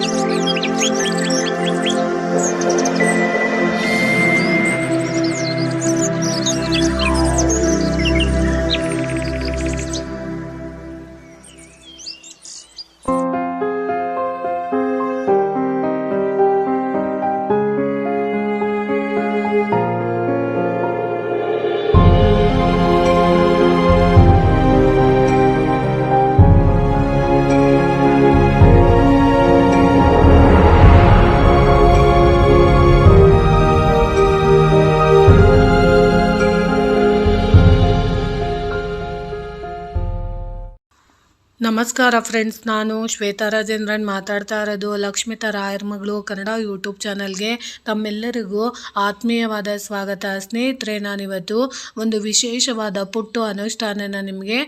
Música ನಮಸ್ಕಾರ ಫ್ರೆಂಡ್ಸ್, ನಾನು ಶ್ವೇತಾ ರಾಜೇಂದ್ರನ್ ಮಾತಾಡ್ತಾ ಇರೋದು ಲಕ್ಷ್ಮಿತಾ ರಾಯರ್ ಮಗಳು ಕನ್ನಡ ಯೂಟ್ಯೂಬ್ ಚಾನಲ್ಗೆ. ತಮ್ಮೆಲ್ಲರಿಗೂ ಆತ್ಮೀಯವಾದ ಸ್ವಾಗತ. ಸ್ನೇಹಿತರೆ, ನಾನಿವತ್ತು ಒಂದು ವಿಶೇಷವಾದ ಪುಟ್ಟು ಅನುಷ್ಠಾನನ ನಿಮಗೆ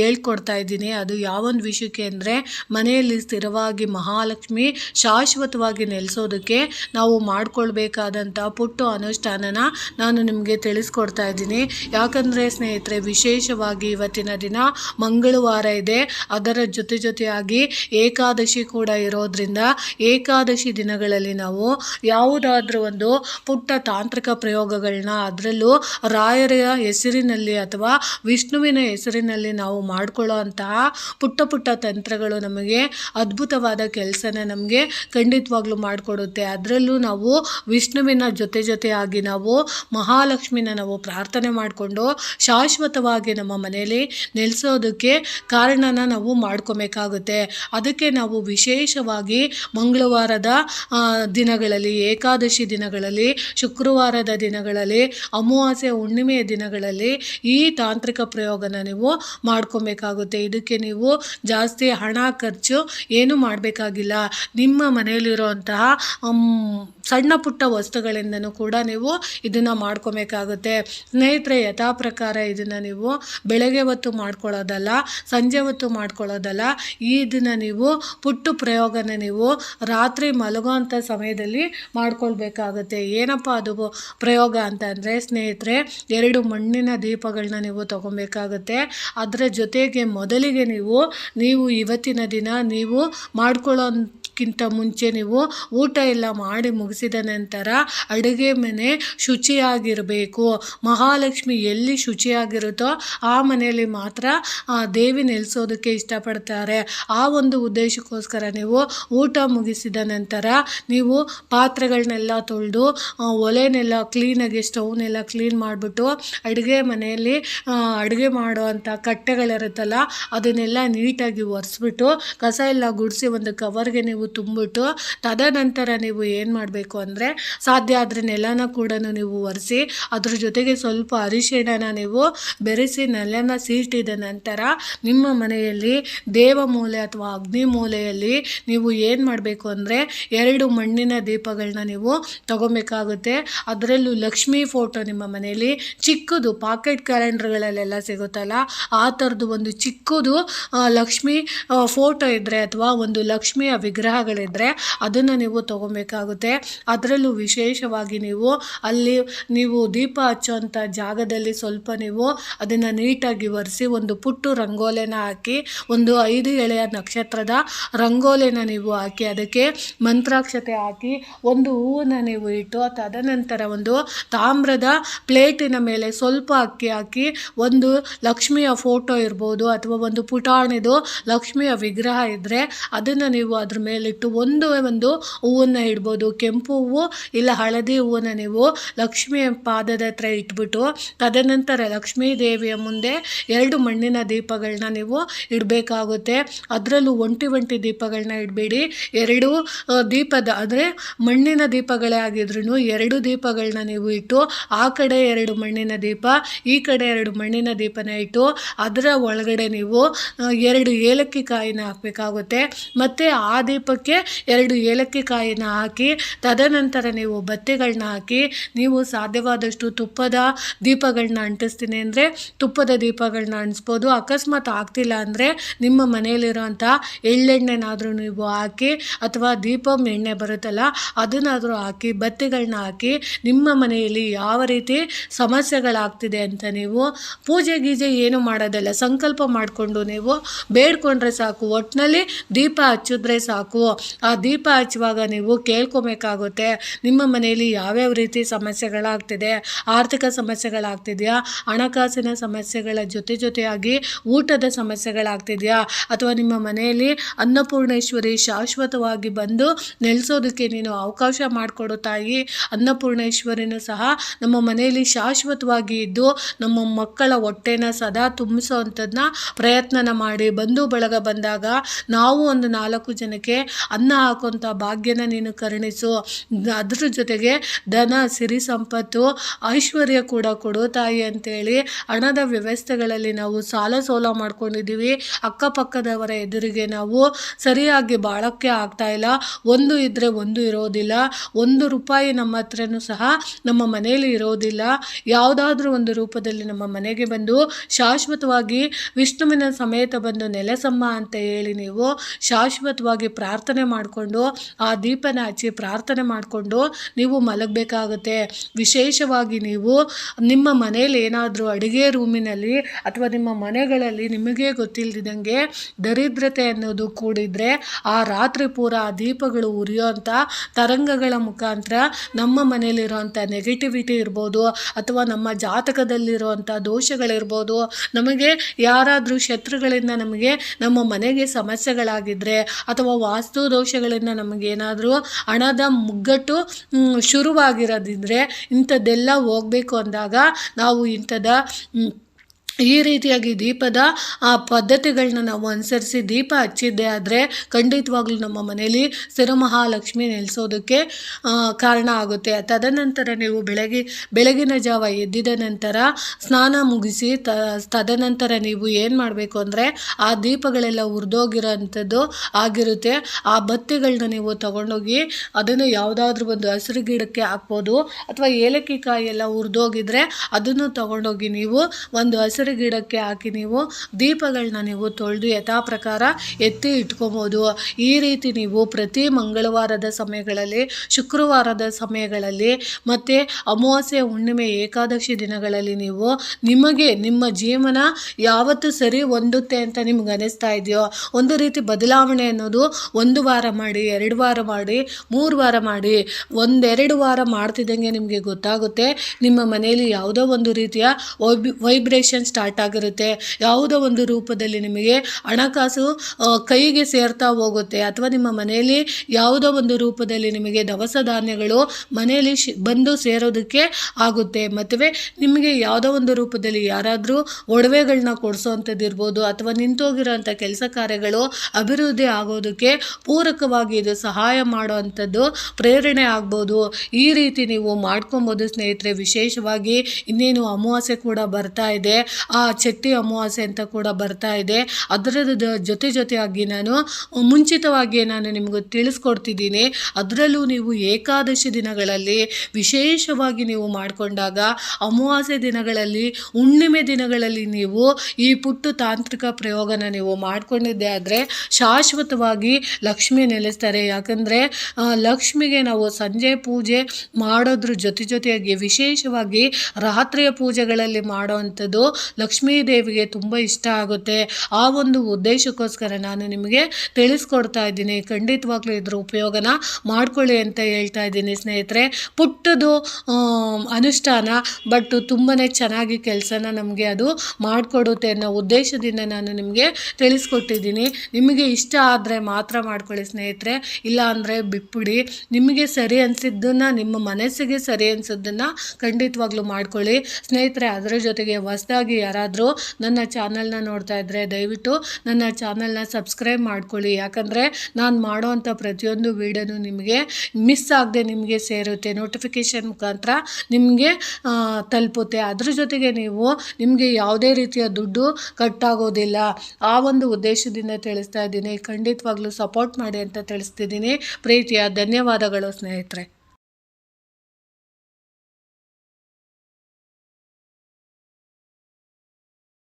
ಹೇಳ್ಕೊಡ್ತಾ ಇದ್ದೀನಿ. ಅದು ಯಾವೊಂದು ವಿಷಯಕ್ಕೆ ಅಂದರೆ, ಮನೆಯಲ್ಲಿ ಸ್ಥಿರವಾಗಿ ಮಹಾಲಕ್ಷ್ಮಿ ಶಾಶ್ವತವಾಗಿ ನೆಲೆಸೋದಕ್ಕೆ ನಾವು ಮಾಡಿಕೊಳ್ಬೇಕಾದಂಥ ಪುಟ್ಟು ಅನುಷ್ಠಾನನ ನಾನು ನಿಮಗೆ ತಿಳಿಸ್ಕೊಡ್ತಾ ಇದ್ದೀನಿ. ಯಾಕಂದರೆ ಸ್ನೇಹಿತರೆ, ವಿಶೇಷವಾಗಿ ಇವತ್ತಿನ ದಿನ ಮಂಗಳವಾರ ಇದೆ. ಅದರ ಜೊತೆ ಜೊತೆಯಾಗಿ ಏಕಾದಶಿ ಕೂಡ ಇರೋದ್ರಿಂದ ಏಕಾದಶಿ ದಿನಗಳಲ್ಲಿ ನಾವು ಯಾವುದಾದ್ರೂ ಒಂದು ಪುಟ್ಟ ತಾಂತ್ರಿಕ ಪ್ರಯೋಗಗಳನ್ನ ಅದರಲ್ಲೂ ರಾಯರ ಹೆಸರಿನಲ್ಲಿ ಅಥವಾ ವಿಷ್ಣುವಿನ ಹೆಸರಿನಲ್ಲಿ ನಾವು ಮಾಡ್ಕೊಳ್ಳೋ ಪುಟ್ಟ ಪುಟ್ಟ ತಂತ್ರಗಳು ನಮಗೆ ಅದ್ಭುತವಾದ ಕೆಲಸನ ನಮಗೆ ಖಂಡಿತವಾಗ್ಲೂ ಮಾಡಿಕೊಡುತ್ತೆ. ಅದರಲ್ಲೂ ನಾವು ವಿಷ್ಣುವಿನ ಜೊತೆ ಜೊತೆಯಾಗಿ ನಾವು ಮಹಾಲಕ್ಷ್ಮಿನ ನಾವು ಪ್ರಾರ್ಥನೆ ಮಾಡಿಕೊಂಡು ಶಾಶ್ವತವಾಗಿ ನಮ್ಮ ಮನೆಯಲ್ಲಿ ನೆಲೆಸೋದಕ್ಕೆ ಕಾರಣನ ನಾವು ಮಾಡ್ಕೊಬೇಕಾಗುತ್ತೆ. ಅದಕ್ಕೆ ನಾವು ವಿಶೇಷವಾಗಿ ಮಂಗಳವಾರದ ದಿನಗಳಲ್ಲಿ, ಏಕಾದಶಿ ದಿನಗಳಲ್ಲಿ, ಶುಕ್ರವಾರದ ದಿನಗಳಲ್ಲಿ, ಅಮಾವಾಸ್ಯೆ, ಹುಣ್ಣಿಮೆಯ ದಿನಗಳಲ್ಲಿ ಈ ತಾಂತ್ರಿಕ ಪ್ರಯೋಗನ ನೀವು ಮಾಡ್ಕೊಬೇಕಾಗುತ್ತೆ. ಇದಕ್ಕೆ ನೀವು ಜಾಸ್ತಿ ಹಣ ಖರ್ಚು ಏನು ಮಾಡಬೇಕಾಗಿಲ್ಲ. ನಿಮ್ಮ ಮನೆಯಲ್ಲಿರುವಂತಹ ಸಣ್ಣ ಪುಟ್ಟ ವಸ್ತುಗಳಿಂದನೂ ಕೂಡ ನೀವು ಇದನ್ನು ಮಾಡ್ಕೊಬೇಕಾಗುತ್ತೆ. ಸ್ನೇಹಿತರೆ, ಯಥಾ ಪ್ರಕಾರ ಇದನ್ನು ನೀವು ಬೆಳಗ್ಗೆ ಹೊತ್ತು ಮಾಡ್ಕೊಳ್ಳೋದಲ್ಲ, ಸಂಜೆ ಹೊತ್ತು ಮಾಡ್ಕೊಳ್ಳೋದಲ್ಲ ಈ ದಿನ ನೀವು ಪುಟ್ಟು ಪ್ರಯೋಗನ ನೀವು ರಾತ್ರಿ ಮಲಗುವಂಥ ಸಮಯದಲ್ಲಿ ಮಾಡ್ಕೊಳ್ಬೇಕಾಗುತ್ತೆ. ಏನಪ್ಪ ಅದು ಪ್ರಯೋಗ ಅಂತ ಅಂದರೆ ಸ್ನೇಹಿತರೆ, ಎರಡು ಮಣ್ಣಿನ ದೀಪಗಳನ್ನ ನೀವು ತಗೊಬೇಕಾಗುತ್ತೆ. ಅದರ ಜೊತೆಗೆ ಮೊದಲಿಗೆ ನೀವು ನೀವು ಇವತ್ತಿನ ದಿನ ನೀವು ಮಾಡ್ಕೊಳ್ಳೋಕ್ಕಿಂತ ಮುಂಚೆ ನೀವು ಊಟ ಎಲ್ಲ ಮಾಡಿ ಮುಗಿಸಿದ ನಂತರ ಅಡುಗೆ ಮನೆ ಶುಚಿಯಾಗಿರಬೇಕು. ಮಹಾಲಕ್ಷ್ಮಿ ಎಲ್ಲಿ ಶುಚಿಯಾಗಿರುತ್ತೋ ಆ ಮನೆಯಲ್ಲಿ ಮಾತ್ರ ದೇವಿ ನೆಲೆಸೋದಕ್ಕೆ ಇಷ್ಟಪಡ್ತಾರೆ. ಆ ಒಂದು ಉದ್ದೇಶಕ್ಕೋಸ್ಕರ ನೀವು ಊಟ ಮುಗಿಸಿದ ನಂತರ ನೀವು ಪಾತ್ರೆಗಳನ್ನೆಲ್ಲ ತೊಳೆದು ಒಲೆನೆಲ್ಲ ಕ್ಲೀನಾಗಿ ಸ್ಟವ್ನೆಲ್ಲ ಕ್ಲೀನ್ ಮಾಡಿಬಿಟ್ಟು ಅಡುಗೆ ಮನೆಯಲ್ಲಿ ಅಡುಗೆ ಮಾಡುವಂಥ ಕಟ್ಟೆಗಳಿರುತ್ತಲ್ಲ, ಅದನ್ನೆಲ್ಲ ನೀಟಾಗಿ ಒರೆಸ್ಬಿಟ್ಟು ಕಸ ಎಲ್ಲ ಗುಡಿಸಿ ಒಂದು ಕವರ್ಗೆ ನೀವು ತುಂಬಿಟ್ಟು ತದನಂತರ ನೀವು ಏನು ಮಾಡಬೇಕು ಅಂದರೆ ಸಾಧ್ಯ ಆದರೆ ನೆಲನ ಕೂಡ ನೀವು ಒರೆಸಿ ಅದ್ರ ಜೊತೆಗೆ ಸ್ವಲ್ಪ ಅರಿಶಿಣನ ನೀವು ಬೆರೆಸಿ ನೆಲನ ಸೀಟಿದ ನಂತರ ನಿಮ್ಮ ಮನೆಯಲ್ಲಿ ದೇವ ಮೂಲೆ ಅಥವಾ ಅಗ್ನಿ ಮೂಲೆಯಲ್ಲಿ ನೀವು ಏನು ಮಾಡಬೇಕು ಅಂದರೆ ಎರಡು ಮಣ್ಣಿನ ದೀಪಗಳನ್ನ ನೀವು ತಗೊಬೇಕಾಗುತ್ತೆ. ಅದರಲ್ಲೂ ಲಕ್ಷ್ಮೀ ಫೋಟೋ ನಿಮ್ಮ ಮನೆಯಲ್ಲಿ ಚಿಕ್ಕದು ಪಾಕೆಟ್ ಕ್ಯಾಲೆಂಡರ್ಗಳಲ್ಲೆಲ್ಲ ಸಿಗುತ್ತಲ್ಲ, ಆ ಥರದ್ದು ಒಂದು ಚಿಕ್ಕದು ಲಕ್ಷ್ಮಿ ಫೋಟೋ ಇದ್ದರೆ ಅಥವಾ ಒಂದು ಲಕ್ಷ್ಮಿಯ ವಿಗ್ರಹಗಳಿದ್ದರೆ ಅದನ್ನು ನೀವು ತಗೊಬೇಕಾಗುತ್ತೆ. ಅದರಲ್ಲೂ ವಿಶೇಷವಾಗಿ ನೀವು ಅಲ್ಲಿ ನೀವು ದೀಪ ಹಚ್ಚುವಂಥ ಜಾಗದಲ್ಲಿ ಸ್ವಲ್ಪ ನೀವು ಅದನ್ನು ನೀಟಾಗಿ ಒರೆಸಿ ಒಂದು ಪುಟ್ಟು ರಂಗೋಲೆನ ಹಾಕಿ ಒಂದು ಐದು ಎಳೆಯ ನಕ್ಷತ್ರದ ರಂಗೋಲೆನ ನೀವು ಹಾಕಿ ಅದಕ್ಕೆ ಮಂತ್ರಾಕ್ಷತೆ ಹಾಕಿ ಒಂದು ಹೂವನ್ನು ನೀವು ಇಟ್ಟು ತದನಂತರ ಒಂದು ತಾಮ್ರದ ಪ್ಲೇಟಿನ ಮೇಲೆ ಸ್ವಲ್ಪ ಅಕ್ಕಿ ಹಾಕಿ ಒಂದು ಲಕ್ಷ್ಮಿಯ ಫೋಟೋ ಇರ್ಬೋದು ಅಥವಾ ಒಂದು ಪುಟಾಣಿದು ಲಕ್ಷ್ಮಿಯ ವಿಗ್ರಹ ಇದ್ದರೆ ಅದನ್ನು ನೀವು ಅದ್ರ ಮೇಲಿಟ್ಟು ಒಂದು ಒಂದು ಹೂವನ್ನು ಇಡ್ಬೋದು. ಕೆಂಪು ಹೂವು ಇಲ್ಲ ಹಳದಿ ಹೂವನ್ನು ನೀವು ಲಕ್ಷ್ಮಿಯ ಪಾದದ ಹತ್ರ ಇಟ್ಬಿಟ್ಟು, ತದನಂತರ ಲಕ್ಷ್ಮೀ ದೇವಿಯ ಮುಂದೆ ಎರಡು ಮಣ್ಣಿನ ದೀಪಗಳನ್ನ ನೀವು ಇಡಬೇಕಾಗುತ್ತೆ. ಅದರಲ್ಲೂ ಒಂಟಿ ಒಂಟಿ ದೀಪಗಳನ್ನ ಇಡಬೇಡಿ. ಎರಡು ದೀಪದ, ಅಂದರೆ ಮಣ್ಣಿನ ದೀಪಗಳೇ ಆಗಿದ್ರೂ ಎರಡು ದೀಪಗಳನ್ನ ನೀವು ಇಟ್ಟು, ಆ ಕಡೆ ಎರಡು ಮಣ್ಣಿನ ದೀಪ, ಈ ಕಡೆ ಎರಡು ಮಣ್ಣಿನ ದೀಪನ ಇಟ್ಟು, ಅದರ ಒಳಗಡೆ ನೀವು ಎರಡು ಏಲಕ್ಕಿ ಕಾಯಿನ ಹಾಕಬೇಕಾಗುತ್ತೆ. ಮತ್ತು ಆ ದೀಪಕ್ಕೆ ಎರಡು ಏಲಕ್ಕಿ ಕಾಯಿನ ಹಾಕಿ, ತದನಂತರ ನೀವು ಬತ್ತಿಗಳನ್ನ ಹಾಕಿ, ನೀವು ಸಾಧ್ಯವಾದಷ್ಟು ತುಪ್ಪದ ದೀಪಗಳನ್ನ ಅಂಟಿಸ್ತೀನಿ ಅಂದರೆ, ತುಪ್ಪದ ದೀಪಗಳನ್ನ ಅಂಟಿಸ್ಬೋದು. ಅಕಸ್ಮಾತ್ ಆಗ್ತಿಲ್ಲ ಅಂದರೆ ನಿಮ್ಮ ಮನೆಯಲ್ಲಿರುವಂಥ ಎಳ್ಳೆಣ್ಣೆನಾದರೂ ನೀವು ಹಾಕಿ, ಅಥವಾ ದೀಪಂ ಎಣ್ಣೆ ಬರುತ್ತಲ್ಲ, ಅದನ್ನಾದರೂ ಹಾಕಿ ಬತ್ತಿಗಳನ್ನ ಹಾಕಿ, ನಿಮ್ಮ ಮನೆಯಲ್ಲಿ ಯಾವ ರೀತಿ ಸಮಸ್ಯೆಗಳಾಗ್ತಿದೆ ಅಂತ ನೀವು ಪೂಜೆ ಗೀಜೆ ಏನು ಮಾಡೋದಲ್ಲ. ಸಂಕಲ್ಪ ಮಾಡಿಕೊಂಡು ನೀವು ಬೇಡ್ಕೊಂಡ್ರೆ ಸಾಕು. ಒಟ್ಟಿನಲ್ಲಿ ದೀಪ ಹಚ್ಚಿದ್ರೆ ಸಾಕು. ಹಚ್ಚಬೇಕು ಆ ದೀಪ ಹಚ್ಚುವಾಗ ನೀವು ಕೇಳ್ಕೊಬೇಕಾಗುತ್ತೆ. ನಿಮ್ಮ ಮನೆಯಲ್ಲಿ ಯಾವ್ಯಾವ ರೀತಿ ಸಮಸ್ಯೆಗಳಾಗ್ತಿದೆ? ಆರ್ಥಿಕ ಸಮಸ್ಯೆಗಳಾಗ್ತಿದೆಯಾ? ಹಣಕಾಸಿನ ಸಮಸ್ಯೆಗಳ ಜೊತೆ ಜೊತೆಯಾಗಿ ಊಟದ ಸಮಸ್ಯೆಗಳಾಗ್ತಿದೆಯಾ? ಅಥವಾ ನಿಮ್ಮ ಮನೆಯಲ್ಲಿ ಅನ್ನಪೂರ್ಣೇಶ್ವರಿ ಶಾಶ್ವತವಾಗಿ ಬಂದು ನೆಲೆಸೋದಕ್ಕೆ ನೀನು ಅವಕಾಶ ಮಾಡಿಕೊಡು ತಾಯಿ. ಅನ್ನಪೂರ್ಣೇಶ್ವರಿನೂ ಸಹ ನಮ್ಮ ಮನೆಯಲ್ಲಿ ಶಾಶ್ವತವಾಗಿ ಇದ್ದು ನಮ್ಮ ಮಕ್ಕಳ ಹೊಟ್ಟೆನ ಸದಾ ತುಂಬಿಸೋ ಅಂಥದ್ದನ್ನ ಪ್ರಯತ್ನನ ಮಾಡಿ ಬಂಧು ಬಳಗ ಬಂದಾಗ ನಾವು ಒಂದು ನಾಲ್ಕು ಜನಕ್ಕೆ ಅನ್ನ ಹಾಕುವಂಥ ಭಾಗ್ಯನ ನೀನು ಕರುಣಿಸು. ಅದ್ರ ಜೊತೆಗೆ ಧನ, ಸಿರಿ ಸಂಪತ್ತು, ಐಶ್ವರ್ಯ ಕೂಡ ಕೊಡು ತಾಯಿ ಅಂತೇಳಿ ಹಣದ ವ್ಯವಸ್ಥೆಗಳಲ್ಲಿ ನಾವು ಸಾಲ ಸೋಲ ಮಾಡ್ಕೊಂಡಿದ್ದೀವಿ. ಅಕ್ಕಪಕ್ಕದವರ ಎದುರಿಗೆ ನಾವು ಸರಿಯಾಗಿ ಬಾಳೋಕ್ಕೆ ಇಲ್ಲ. ಒಂದು ಇದ್ದರೆ ಒಂದು ಇರೋದಿಲ್ಲ. ಒಂದು ರೂಪಾಯಿ ನಮ್ಮ ಹತ್ರನೂ ಸಹ ನಮ್ಮ ಮನೆಯಲ್ಲಿ ಇರೋದಿಲ್ಲ. ಯಾವುದಾದ್ರೂ ಒಂದು ರೂಪದಲ್ಲಿ ನಮ್ಮ ಮನೆಗೆ ಬಂದು ಶಾಶ್ವತವಾಗಿ ವಿಷ್ಣುವಿನ ಸಮೇತ ಬಂದು ನೆಲೆಸಮ್ಮ ಅಂತ ಹೇಳಿ ನೀವು ಶಾಶ್ವತವಾಗಿ ಪ್ರಾರ್ಥನೆ ಮಾಡಿಕೊಂಡು, ಆ ದೀಪನ ಹಚ್ಚಿ ಪ್ರಾರ್ಥನೆ ಮಾಡಿಕೊಂಡು ನೀವು ಮಲಗಬೇಕಾಗುತ್ತೆ. ವಿಶೇಷವಾಗಿ ನೀವು ನಿಮ್ಮ ಮನೆಯಲ್ಲಿ ಏನಾದರೂ ಅಡುಗೆ ರೂಮಿನಲ್ಲಿ ಅಥವಾ ನಿಮ್ಮ ಮನೆಗಳಲ್ಲಿ ನಿಮಗೆ ಗೊತ್ತಿಲ್ಲದಿದ್ದಂಗೆ ದರಿದ್ರತೆ ಅನ್ನೋದು ಕೂಡಿದರೆ ಆ ರಾತ್ರಿ ಪೂರ ಆ ದೀಪಗಳು ಉರಿಯೋಂಥ ತರಂಗಗಳ ಮುಖಾಂತರ ನಮ್ಮ ಮನೆಯಲ್ಲಿರುವಂಥ ನೆಗೆಟಿವಿಟಿ ಇರ್ಬೋದು ಅಥವಾ ನಮ್ಮ ಜಾತಕದಲ್ಲಿರುವಂಥ ದೋಷಗಳಿರ್ಬೋದು, ನಮಗೆ ಯಾರಾದರೂ ಶತ್ರುಗಳಿಂದ ನಮಗೆ ನಮ್ಮ ಮನೆಗೆ ಸಮಸ್ಯೆಗಳಾಗಿದ್ದರೆ ಅಥವಾ ವಾಸ್ತು ದೋಷಗಳಿಂದ ನಮಗೇನಾದರೂ ಹಣದ ಮುಗ್ಗಟ್ಟು ಶುರುವಾಗಿರೋದಿದ್ರೆ ಇಂಥದ್ದೆಲ್ಲ ಹೋಗಬೇಕು ಅಂದಾಗ ನಾವು ಇಂಥದ ಈ ರೀತಿಯಾಗಿ ದೀಪದ ಆ ಪದ್ಧತಿಗಳನ್ನ ನಾವು ಅನುಸರಿಸಿ ದೀಪ ಹಚ್ಚಿದ್ದೆ ಆದರೆ ಖಂಡಿತವಾಗ್ಲೂ ನಮ್ಮ ಮನೆಯಲ್ಲಿ ಸಿರಮಹಾಲಕ್ಷ್ಮಿ ನೆಲೆಸೋದಕ್ಕೆ ಕಾರಣ ಆಗುತ್ತೆ. ತದನಂತರ ನೀವು ಬೆಳಗ್ಗೆ ಬೆಳಗಿನ ಜಾವ ಎದ್ದಿದ ನಂತರ ಸ್ನಾನ ಮುಗಿಸಿ ತದನಂತರ ನೀವು ಏನು ಮಾಡಬೇಕು ಅಂದರೆ ಆ ದೀಪಗಳೆಲ್ಲ ಉರಿದೋಗಿರೋ ಅಂಥದ್ದು ಆಗಿರುತ್ತೆ. ಆ ಬತ್ತಿಗಳನ್ನ ನೀವು ತಗೊಂಡೋಗಿ ಅದನ್ನು ಯಾವುದಾದ್ರೂ ಒಂದು ಹಸಿರು ಗಿಡಕ್ಕೆ ಹಾಕ್ಬೋದು, ಅಥವಾ ಏಲಕ್ಕಿ ಕಾಯಿ ಎಲ್ಲ ಉರಿದೋಗಿದ್ರೆ ಅದನ್ನು ತಗೊಂಡೋಗಿ ನೀವು ಒಂದು ಹಸಿರು ಗಿಡಕ್ಕೆ ಹಾಕಿ ನೀವು ದೀಪಗಳನ್ನ ನೀವು ತೊಳೆದು ಯಥಾ ಪ್ರಕಾರ ಎತ್ತಿ ಇಟ್ಕೊಬೋದು. ಈ ರೀತಿ ನೀವು ಪ್ರತಿ ಮಂಗಳವಾರದ ಸಮಯಗಳಲ್ಲಿ, ಶುಕ್ರವಾರದ ಸಮಯಗಳಲ್ಲಿ ಮತ್ತು ಅಮಾವಾಸ್ಯೆ, ಹುಣ್ಣಿಮೆ, ಏಕಾದಶಿ ದಿನಗಳಲ್ಲಿ ನೀವು ನಿಮಗೆ ನಿಮ್ಮ ಜೀವನ ಯಾವತ್ತು ಸರಿ ಹೊಂದುತ್ತೆ ಅಂತ ನಿಮ್ಗೆ ಅನಿಸ್ತಾ ಇದೆಯೋ, ಒಂದು ರೀತಿ ಬದಲಾವಣೆ ಅನ್ನೋದು ಒಂದು ವಾರ ಮಾಡಿ, ಎರಡು ವಾರ ಮಾಡಿ, ಮೂರು ವಾರ ಮಾಡಿ, ಒಂದೆರಡು ವಾರ ಮಾಡ್ತಿದ್ದಂಗೆ ನಿಮಗೆ ಗೊತ್ತಾಗುತ್ತೆ. ನಿಮ್ಮ ಮನೆಯಲ್ಲಿ ಯಾವುದೋ ಒಂದು ರೀತಿಯ ವೈಬ್, ವೈಬ್ರೇಷನ್ ಸ್ಟಾರ್ಟ್ ಆಗಿರುತ್ತೆ. ಯಾವುದೋ ಒಂದು ರೂಪದಲ್ಲಿ ನಿಮಗೆ ಹಣಕಾಸು ಕೈಗೆ ಸೇರ್ತಾ ಹೋಗುತ್ತೆ. ಅಥವಾ ನಿಮ್ಮ ಮನೆಯಲ್ಲಿ ಯಾವುದೋ ಒಂದು ರೂಪದಲ್ಲಿ ನಿಮಗೆ ದವಸ ಧಾನ್ಯಗಳು ಮನೆಯಲ್ಲಿ ಬಂದು ಸೇರೋದಕ್ಕೆ ಆಗುತ್ತೆ. ಮತ್ತು ನಿಮಗೆ ಯಾವುದೋ ಒಂದು ರೂಪದಲ್ಲಿ ಯಾರಾದರೂ ಒಡವೆಗಳನ್ನ ಕೊಡಿಸೋವಂಥದ್ದು ಇರ್ಬೋದು, ಅಥವಾ ನಿಂತೋಗಿರೋಂಥ ಕೆಲಸ ಕಾರ್ಯಗಳು ಅಭಿವೃದ್ಧಿ ಆಗೋದಕ್ಕೆ ಪೂರಕವಾಗಿ ಇದು ಸಹಾಯ ಮಾಡುವಂಥದ್ದು ಪ್ರೇರಣೆ ಆಗ್ಬೋದು. ಈ ರೀತಿ ನೀವು ಮಾಡ್ಕೊಬೋದು ಸ್ನೇಹಿತರೆ. ವಿಶೇಷವಾಗಿ ಇನ್ನೇನು ಅಮಾವಾಸ್ಯೆ ಕೂಡ ಬರ್ತಾ ಇದೆ. ಚಟ್ಟಿ ಅಮಾವಾಸ್ಯೆ ಅಂತ ಕೂಡ ಬರ್ತಾ ಇದೆ. ಅದರ ಜೊತೆ ಜೊತೆಯಾಗಿ ನಾನು ಮುಂಚಿತವಾಗಿ ನಾನು ನಿಮಗೆ ತಿಳಿಸ್ಕೊಡ್ತಿದ್ದೀನಿ. ಅದರಲ್ಲೂ ನೀವು ಏಕಾದಶಿ ದಿನಗಳಲ್ಲಿ ವಿಶೇಷವಾಗಿ ನೀವು ಮಾಡಿಕೊಂಡಾಗ ಅಮಾವಾಸ್ಯೆ ದಿನಗಳಲ್ಲಿ, ಹುಣ್ಣಿಮೆ ದಿನಗಳಲ್ಲಿ ನೀವು ಈ ಪುಟ್ಟು ತಾಂತ್ರಿಕ ಪ್ರಯೋಗನ ನೀವು ಮಾಡಿಕೊಂಡಿದ್ದೆ ಆದರೆ ಶಾಶ್ವತವಾಗಿ ಲಕ್ಷ್ಮಿ ನೆಲೆಸ್ತಾರೆ. ಯಾಕಂದರೆ ಲಕ್ಷ್ಮಿಗೆ ನಾವು ಸಂಜೆ ಪೂಜೆ ಮಾಡೋದ್ರ ಜೊತೆ ಜೊತೆಯಾಗಿ ವಿಶೇಷವಾಗಿ ರಾತ್ರಿಯ ಪೂಜೆಗಳಲ್ಲಿ ಮಾಡೋವಂಥದ್ದು ಲಕ್ಷ್ಮೀ ದೇವಿಗೆ ತುಂಬ ಇಷ್ಟ ಆಗುತ್ತೆ. ಆ ಒಂದು ಉದ್ದೇಶಕ್ಕೋಸ್ಕರ ನಾನು ನಿಮಗೆ ತಿಳಿಸ್ಕೊಡ್ತಾ ಇದ್ದೀನಿ. ಖಂಡಿತವಾಗ್ಲೂ ಇದ್ರ ಉಪಯೋಗನ ಮಾಡ್ಕೊಳ್ಳಿ ಅಂತ ಹೇಳ್ತಾ ಇದ್ದೀನಿ ಸ್ನೇಹಿತರೆ. ಪುಟ್ಟದು ಅನುಷ್ಠಾನ, ಬಟ್ ತುಂಬಾ ಚೆನ್ನಾಗಿ ಕೆಲಸನ ನಮಗೆ ಅದು ಮಾಡಿಕೊಡುತ್ತೆ ಅನ್ನೋ ಉದ್ದೇಶದಿಂದ ನಾನು ನಿಮಗೆ ತಿಳಿಸ್ಕೊಟ್ಟಿದ್ದೀನಿ. ನಿಮಗೆ ಇಷ್ಟ ಆದರೆ ಮಾತ್ರ ಮಾಡ್ಕೊಳ್ಳಿ ಸ್ನೇಹಿತರೆ. ಇಲ್ಲ ಅಂದರೆ ಬಿಟ್ಬಿಡಿ. ನಿಮಗೆ ಸರಿ ಅನಿಸಿದ್ದನ್ನು, ನಿಮ್ಮ ಮನಸ್ಸಿಗೆ ಸರಿ ಅನಿಸಿದ್ದನ್ನು ಖಂಡಿತವಾಗ್ಲೂ ಮಾಡ್ಕೊಳ್ಳಿ. ಸ್ನೇಹಿತರೆ, ಅದರ ಜೊತೆಗೆ ಹೊಸದಾಗಿ ಯಾರಾದರೂ ನನ್ನ ಚಾನಲ್ನ ನೋಡ್ತಾ ಇದ್ದರೆ ದಯವಿಟ್ಟು ನನ್ನ ಚಾನಲ್ನ ಸಬ್ಸ್ಕ್ರೈಬ್ ಮಾಡ್ಕೊಳ್ಳಿ. ಯಾಕಂದರೆ ನಾನು ಮಾಡೋವಂಥ ಪ್ರತಿಯೊಂದು ವೀಡಿಯೋನೂ ನಿಮಗೆ ಮಿಸ್ ಆಗದೆ ನಿಮಗೆ ಸೇರುತ್ತೆ. ನೋಟಿಫಿಕೇಷನ್ ಮುಖಾಂತರ ನಿಮಗೆ ತಲುಪುತ್ತೆ. ಅದ್ರ ಜೊತೆಗೆ ನೀವು ನಿಮಗೆ ಯಾವುದೇ ರೀತಿಯ ದುಡ್ಡು ಕಟ್ಟಾಗೋದಿಲ್ಲ. ಆ ಒಂದು ಉದ್ದೇಶದಿಂದ ತಿಳಿಸ್ತಾ ಇದ್ದೀನಿ. ಖಂಡಿತವಾಗ್ಲೂ ಸಪೋರ್ಟ್ ಮಾಡಿ ಅಂತ ತಿಳಿಸ್ತಿದ್ದೀನಿ. ಪ್ರೀತಿಯ ಧನ್ಯವಾದಗಳು ಸ್ನೇಹಿತರೆ.